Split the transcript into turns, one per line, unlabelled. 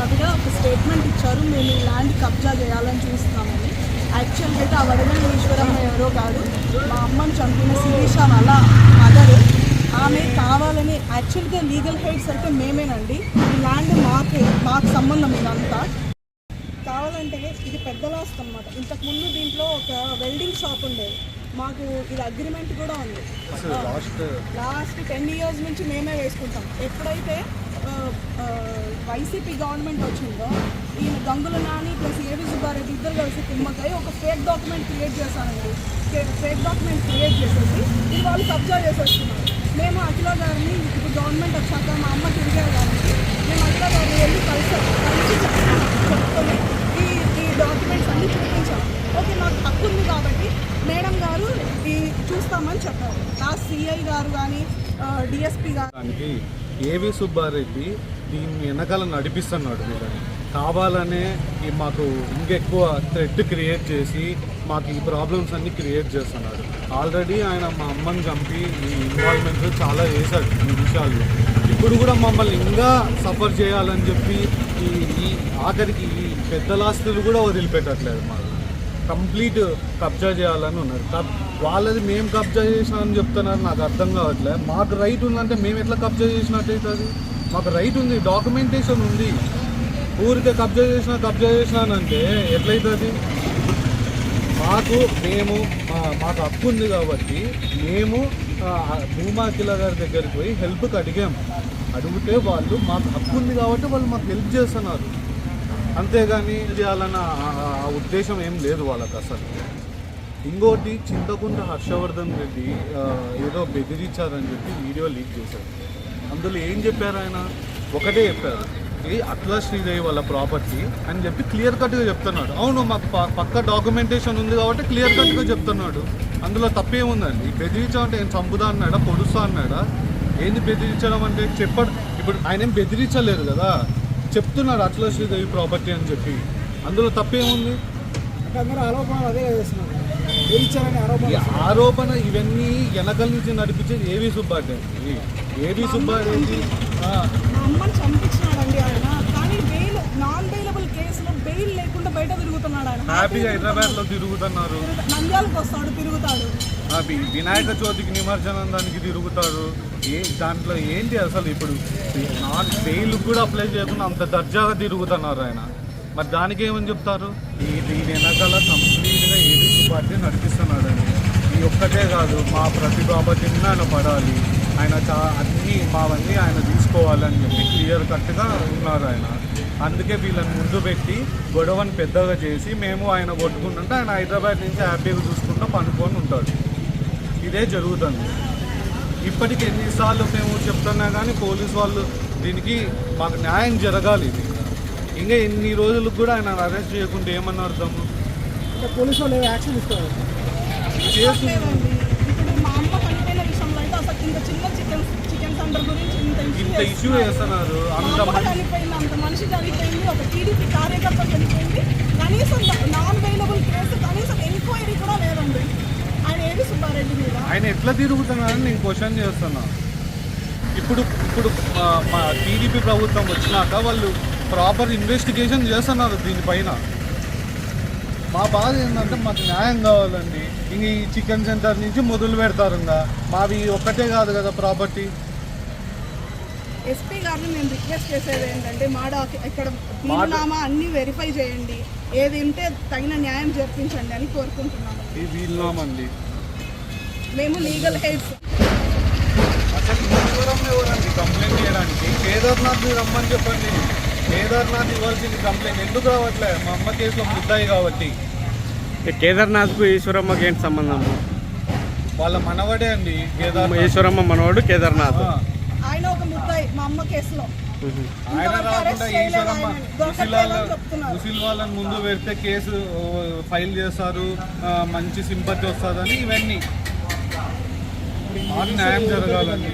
ఆవిడ ఒక స్టేట్మెంట్ ఇచ్చారు. మేము ఈ ల్యాండ్ కబ్జా చేయాలని చూస్తున్నామని. యాక్చువల్గా అయితే ఆ వరదల ఈశ్వరమ్మ ఎవరో కాదు మా అమ్మని చంపిన శిరీష వాళ్ళ మదర్ ఆమె కావాలని యాక్చువల్గా లీగల్ హెడ్స్ అయితే మేమేనండి. ఈ ల్యాండ్ మాకే మాకు సంబంధం ఇదంతా. కావాలంటే ఇది పెద్ద లాస్ట్ అనమాట ఇంతకుముందు దీంట్లో ఒక వెల్డింగ్ షాప్ ఉండేది మాకు ఇది అగ్రిమెంట్ కూడా ఉంది.
లాస్ట్
టెన్ ఇయర్స్ నుంచి మేమే వేసుకుంటాం. ఎప్పుడైతే వైసీపీ గవర్నమెంట్ వచ్చిందో ఈ గంగుల నాని ప్లస్ ఏవి సుబ్బారెడ్డి ఇద్దరు కలిసి కుమ్మకై ఒక ఫేక్ డాక్యుమెంట్ క్రియేట్ చేశానండి ఫేక్ డాక్యుమెంట్ క్రియేట్ చేసేసి ఇది వాళ్ళు కబ్జా చేసేస్తున్నారు. మేము అఖిల గారిని ఇప్పుడు గవర్నమెంట్ వచ్చాక మా అమ్మ తిరిగారు కాబట్టి మేము అఖిల గారిని వెళ్ళి కలిసాం. కలిసి చెప్పుకొని ఈ ఈ డాక్యుమెంట్స్ అన్ని చూపించాం. ఓకే మాకు హక్కు ఉంది కాబట్టి మేడం గారు ఈ చూస్తామని చెప్పారు. ఆ సిఐ గారు కానీ డిఎస్పి గారు
ఏవి సుబ్బారెడ్డి దీన్ని వెనకాల నడిపిస్తున్నాడు వీళ్ళని కావాలనే ఈ మాకు ఇంకెక్కువ థ్రెట్ క్రియేట్ చేసి మాకు ఈ ప్రాబ్లమ్స్ అన్నీ క్రియేట్ చేస్తున్నాడు. ఆల్రెడీ ఆయన మా అమ్మని చంపి ఈ ఇన్వాల్వ్మెంట్ చాలా చేశాడు ఈ విషయాల్లో. ఇప్పుడు కూడా మమ్మల్ని ఇంకా సఫర్ చేయాలని చెప్పి ఈ ఈ ఆఖరికి ఈ పెద్దలాస్తులు కూడా వదిలిపెట్టట్లేదు మాకు. కంప్లీట్ కబ్జా చేయాలని ఉన్నారు. కబ్- వాళ్ళది మేము కబ్జా చేసినామని చెప్తున్నారు. నాకు అర్థం కావట్లేదు మాకు రైట్ ఉందంటే మేము ఎట్లా కబ్జా చేసినట్టు అవుతుంది? మాకు రైట్ ఉంది. డాక్యుమెంటేషన్ ఉంది. ఊరికే కబ్జా చేసిన కబ్జా చేసినానంటే ఎట్లయితుంది? మాకు మేము మాకు హక్కు ఉంది కాబట్టి మేము భూమా అఖిల గారి దగ్గరికి పోయి హెల్ప్కి అడిగాము అడిగితే వాళ్ళు మాకు హక్కు ఉంది కాబట్టి వాళ్ళు మాకు హెల్ప్ చేస్తున్నారు. అంతేగాని చేయాలన్న ఆ- ఉద్దేశం ఏం లేదు వాళ్ళకి అసలు. ఇంకోటి చింతకుంట హర్షవర్ధన్ రెడ్డి ఏదో బెదిరించారని చెప్పి వీడియో లీక్ చేశారు. అందులో ఏం చెప్పారు ఆయన? ఒకటే చెప్పారు. ఇది అట్లా శ్రీదేవి వాళ్ళ ప్రాపర్టీ అని చెప్పి క్లియర్ కట్గా చెప్తున్నాడు. అవును మాకు ప- పక్క డాక్యుమెంటేషన్ ఉంది కాబట్టి క్లియర్ కట్గా చెప్తున్నాడు. అందులో తప్పేముందండి? బెదిరించడం అంటే ఏం చంపుదా అన్నాడా? పొడుస్తా అన్నాడా? ఏంది బెదిరించడం అంటే చెప్పడు. ఇప్పుడు ఆయన ఏం బెదిరించలేదు కదా. చెప్తున్నాడు అట్లా శ్రీదేవి ప్రాపర్టీ అని చెప్పి. అందులో తప్పేముంది?
ఆరోపణ
ఇవన్నీ వెనకల నుంచి నడిపించేది ఏవి సుబ్బారెడ్డి. ఏవి సుబ్బారెడ్డి. హ్యాపీగా హైదరాబాద్లో తిరుగుతున్నారు.
నంద్యాలకు వస్తాడు తిరుగుతాడు.
వినాయక చవితికి నిమజ్జనం దానికి తిరుగుతారు. ఏ దాంట్లో ఏంటి అసలు ఇప్పుడు? నాన్ బెయిల్ కూడా అప్లై చేయకుండా అంత దర్జాగా తిరుగుతున్నారు ఆయన. మరి దానికి ఏమని చెప్తారు? ఈ వెనకాల కంప్లీట్గా ఏది సుబ్బారెడ్డి అని ఈ ఒక్కటే కాదు మా ప్రతి ప్రాపర్టీని ఆయన పడాలి. ఆయన చా అన్నీ మావన్నీ ఆయన తీసుకోవాలని చెప్పి క్లియర్ కట్గా ఉన్నారు ఆయన. అందుకే వీళ్ళని ముందు పెట్టి గొడవని పెద్దగా చేసి మేము ఆయన కొట్టుకుంటుంటే ఆయన హైదరాబాద్ నుంచి హ్యాపీగా చూసుకుంటూ పనుకొని ఉంటాడు. ఇదే జరుగుతుంది. ఇప్పటికి ఎన్నిసార్లు మేము చెప్తున్నా కానీ పోలీస్ వాళ్ళు దీనికి మాకు న్యాయం జరగాలి ఇది. ఇంకా ఎన్ని రోజులకు కూడా ఆయన అరెస్ట్ చేయకుంటే ఏమన్నా అర్థము
అంటే పోలీసు వాళ్ళు యాక్షన్ ఇస్తారు
ఇంత చిన్న చికెన్ చికెన్ సెంటర్ గురించి ఇంత
ఇంత
ఇష్యూ
చేస్తున్నారు.
మా
అంత
మనిషి చనిపోయింది ఒక టీడీపీ కార్యకర్త చనిపోయింది. కనీసం నాన్ అవైలబుల్ కేసు కనీసం ఎంక్వైరీ కూడా లేదండి ఆయన ఏది సుబ్బారెడ్డి మీద
ఆయన ఎట్లా తిరుగుతున్నారని నేను క్వశ్చన్ చేస్తున్నా. ఇప్పుడు ఇప్పుడు మా- టీడీపీ ప్రభుత్వం వచ్చినాక వాళ్ళు ప్రాపర్ ఇన్వెస్టిగేషన్ చేస్తున్నారు దీనిపైన. మా బాధ ఏంటంటే మాకు న్యాయం కావాలండి. ఇంక ఈ చికెన్ సెంటర్ నుంచి మొదలు పెడతారు ఇంకా. మావి ఒక్కటే కాదు కదా ప్రాపర్టీ.
ఎస్పీ గారిని నేను రిక్వెస్ట్ చేసేది ఏంటంటే మా డాక్ ఇక్కడ వీలునామా అన్ని వెరిఫై చేయండి. ఏది ఉంటే తగిన న్యాయం జరిపించండి అని కోరుకుంటున్నాను.
ఈ
మేము లీగల్ హెడ్స్
అసలు ఈశ్వరం ఎవరండి? కంప్లైంట్ చేయడానికి? కేదార్నాథ్ రమ్మని చెప్పండి. కేదార్నాథ్ ఇవ్వాల్సింది కంప్లైంట్ ఎందుకు రావట్లే? మా అమ్మ కేసులో ముద్దాయి కాబట్టి.
ఈ కేదార్నాథ్కు ఈశ్వరమ్మకి ఏంటి సంబంధం?
వాళ్ళ మనవడే అండి కేదార్నాథ్.
ఈశ్వరమ్మ మనవాడు కేదార్నాథ్.
ఆయన ఒక ముద్దాయి మా అమ్మ కేసులో.
ఆయన రాకుండా ఈశ్వరమ్మ. ముసిల్ వాళ్ళని ముందు పెడితే కేసు ఫైల్ చేస్తారు మంచి సింపతి వస్తుందని ఇవన్నీ. మాకు న్యాయం
జరగాలని.